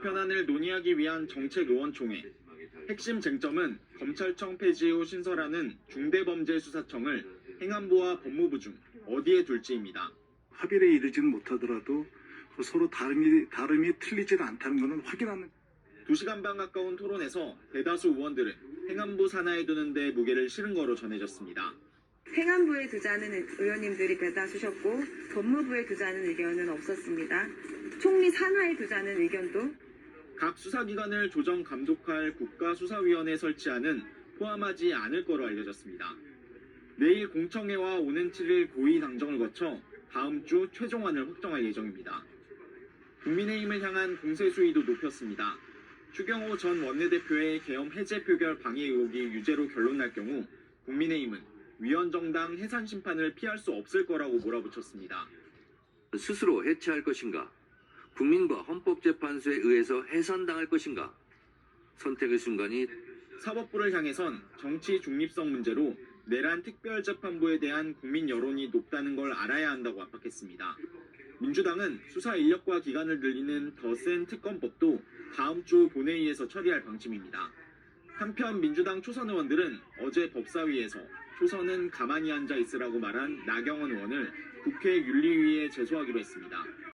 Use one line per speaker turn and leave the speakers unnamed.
편안을 논의하기 위한 정책 의원총회. 핵심 쟁점은 검찰청 폐지 후 신설하는 중대범죄수사청을 행안부와 법무부 중 어디에 둘지입니다.
합의에 이르지는 못하더라도 그 서로 다름이, 다름이 틀리지는 않다는 것은 확인하는
2시간 반 가까운 토론에서 대다수 의원들은 행안부 산하에 두는 데 무게를 실은 거로 전해졌습니다.
행안부에 두자는 의원님들이 대다수셨고 법무부에 두자는 의견은 없었습니다. 총리 산하에 두자는 의견도
각 수사기관을 조정 감독할 국가수사위원회 설치하는 포함하지 않을 거로 알려졌습니다. 내일 공청회와 오는 7일 고위 당정을 거쳐 다음 주 최종안을 확정할 예정입니다. 국민의힘을 향한 공세 수위도 높였습니다. 추경호 전 원내대표의 계엄 해제 표결 방해 의혹이 유죄로 결론날 경우 국민의힘은 위헌정당 해산 심판을 피할 수 없을 거라고 몰아붙였습니다.
스스로 해체할 것인가? 국민과 헌법재판소에 의해서 해산당할 것인가? 선택의 순간이
사법부를 향해선 정치 중립성 문제로 내란 특별재판부에 대한 국민 여론이 높다는 걸 알아야 한다고 압박했습니다. 민주당은 수사 인력과 기간을 늘리는 더 센 특검법도 다음 주 본회의에서 처리할 방침입니다. 한편 민주당 초선 의원들은 어제 법사위에서 초선은 가만히 앉아 있으라고 말한 나경원 의원을 국회 윤리위에 제소하기로 했습니다.